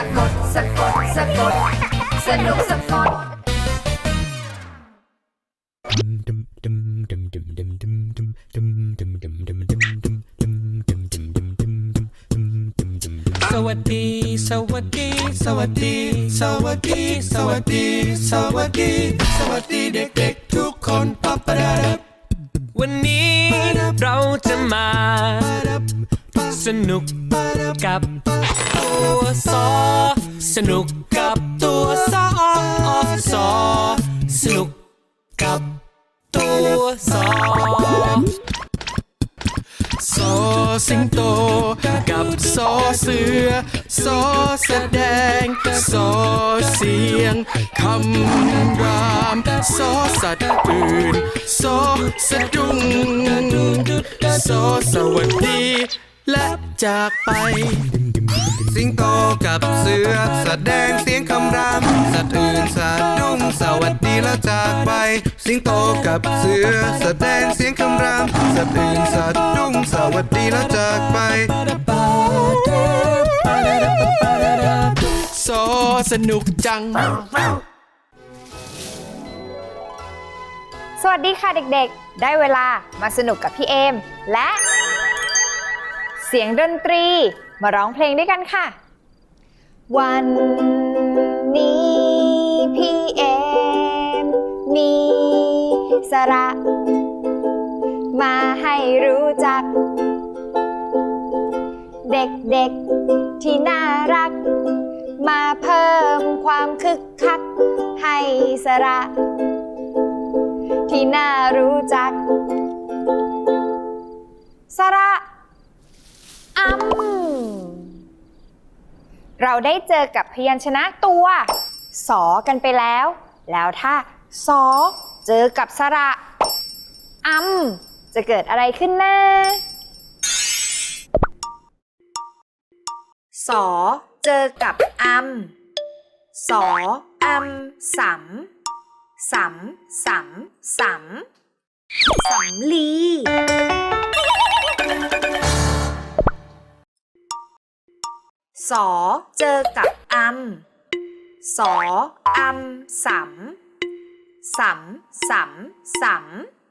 ะกดสะกดสะกดสนุกสะกดสวัสดี สวัสดี สวัสดี สวัสดี สวัสดี สวัสดี สวัสดีเด็กๆทุกคนปับปะดาวันนี้เราจะมา สนุกกับ ตัวซอสนุกกับตัวซอซอสนุกกับตัวซอโซสิงโต กับโซเสือโซแสดงโซเสียงคำรามโซสัตว์อื่นโซสะดุ้งโซสวัสดี และจากไป สิงโตกับเสือสแสดงเสียงคำรามสัตว์อื่นสะดุ้งสวัสดีแล้วจากไป สิงโตกับเสือสแสดงเสียงคำรามสัตว์อื่นสะดุ้งสวัสดีแล้วจากไปโซสนุกจัง สวัสดีค่ะเด็กๆ ได้เวลามาสนุกกับพี่เอม และ เสียงดนตรี มาร้องเพลงด้วยกันค่ะ วันนี้พี่เอมมีสระ มาให้รู้จัก เด็กๆที่น่ารัก มาเพิ่มความคึกคัก ให้สระ ที่น่ารู้จัก สระ เราได้เจอกับพยัญชนะตัวสอกันไปแล้ว แล้วถ้าสอเจอกับสระอัมจะเกิดอะไรขึ้นนะสอเจอกับอัมสออัมสำสำสำสำสำลี สอเจอกับอัมสออัมสำสำสำส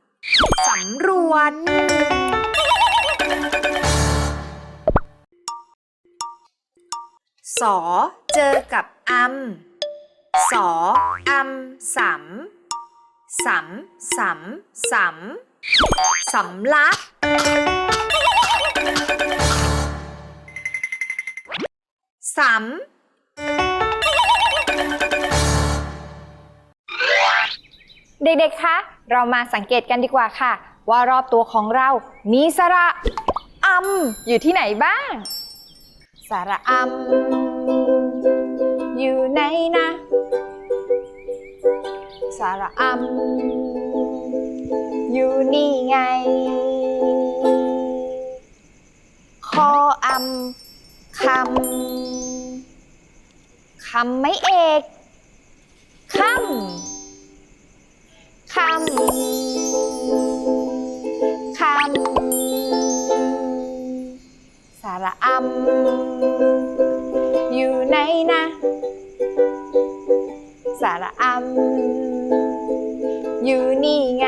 ำสำรวจสอเจอกับอัมสออัมสำสำสำสำสำลัก สำเด็กๆ คะ เรามาสังเกตกันดีกว่าค่ะ ว่ารอบตัวของเรามีสระอัมอยู่ที่ไหนบ้าง สระอัมอยู่ไหนนะ สระอัมอยู่นี่ไง คออัมคำคำไม่เอกคำคำคำสระอัมอยู่ไหนนะ สระอัมอยู่นี่ไง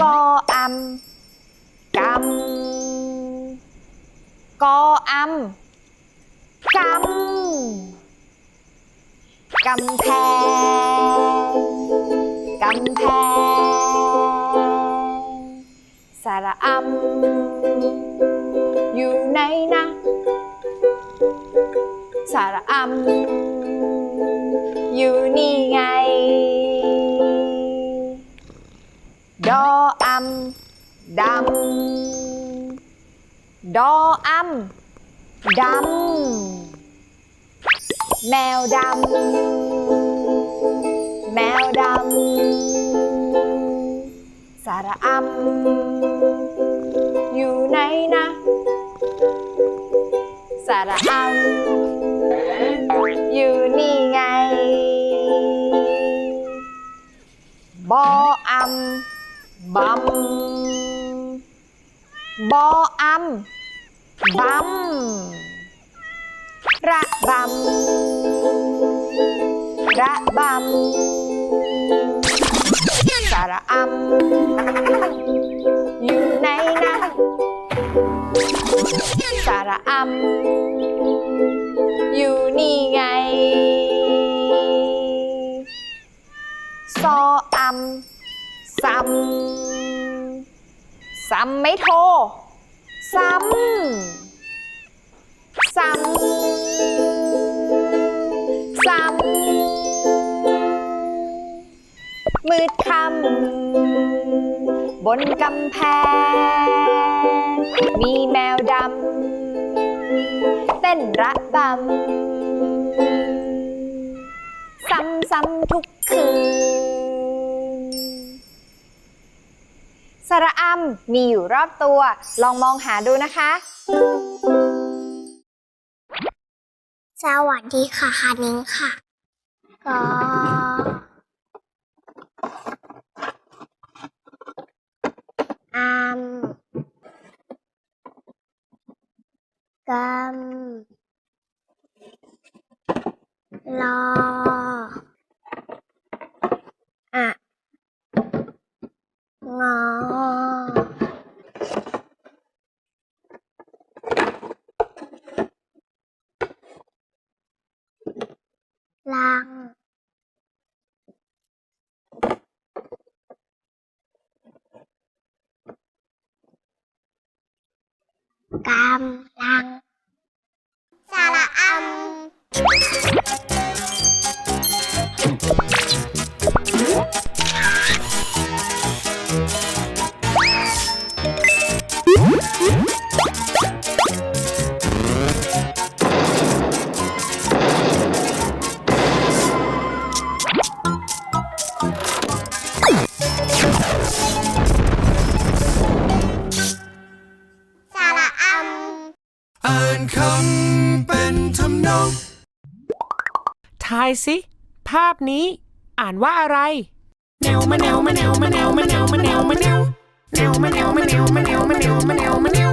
กออัมกำ กออัมกำกำแพงกำแพงสระอัมอยู่ไหนนะสระอัมอยู่นี่ไง ดออัมดำ ดออัมดำ แมวดำ แมวดำ สระอัมอยู่ไหนนะ สระอัมอยู่นี่ไง บออัมบัม บออัมบัมระบัมระบัมสาระอัมอยู่ในนั้นสาระอัม ซ้ำไม่โทร ซ้ำ ซ้ำ ซ้ำ มืดคำบนกำแพง มีแมวดำเต้นระบำ ซ้ำๆทุกคืน สระอำมีอยู่รอบตัว ลองมองหาดูนะคะ สวัสดีค่ะคานิงค่ะก็ายสิ ภาพนี้อ่านว่าอะไร แนวมะแนวมะแนวมะแนวมะแนวมะแนวมะแนวแนวมะแนวมะแนวมะแนวมะแนวมะแนวมะแนว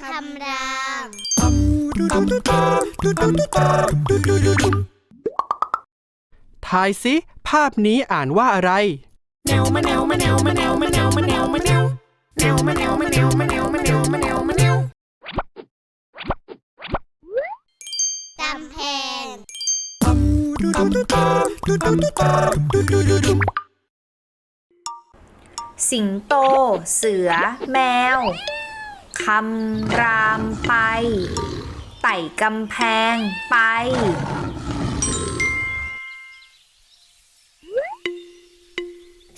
คำรามทายสิภาพนี้อ่านว่าอะไร แนวมะแนวมะแนวมะแนวมะแนวมะแนวมะแนวแนวมะแนวมะแนวมะแนว สิงโต เสือ แมว คำรามไป ไต่กำแพงไป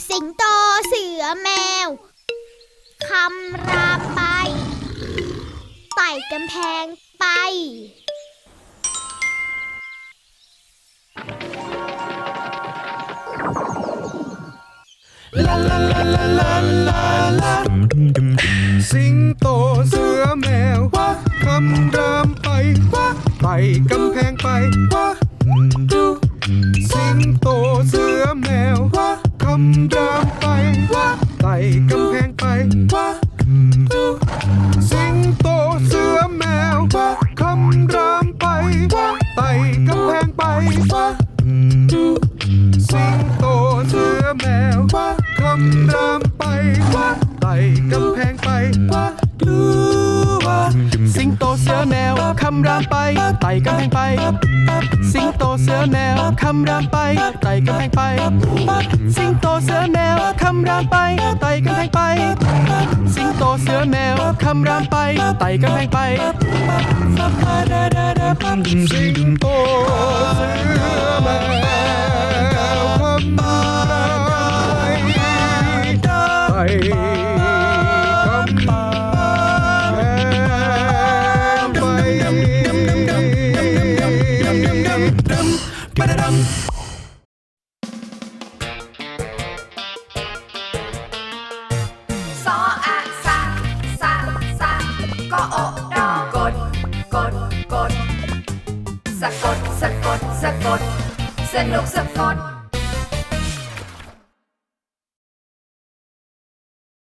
สิงโต เสือ แมว คำรามไป ไต่กำแพงไป สิงโตเสือแมวคำรามไปไปกำแพงไปำรามไปไต่กำแพงไป สิงโตเสือแมวคำรามไปไต่กำแพงไป สิงโตเสือแมวคำรามไปไต่กำแพงไป สิงโตเสือแมวคำรามไปไต่กำแพงไปสิงโตะกดสะกดสะกด สนุกสะกด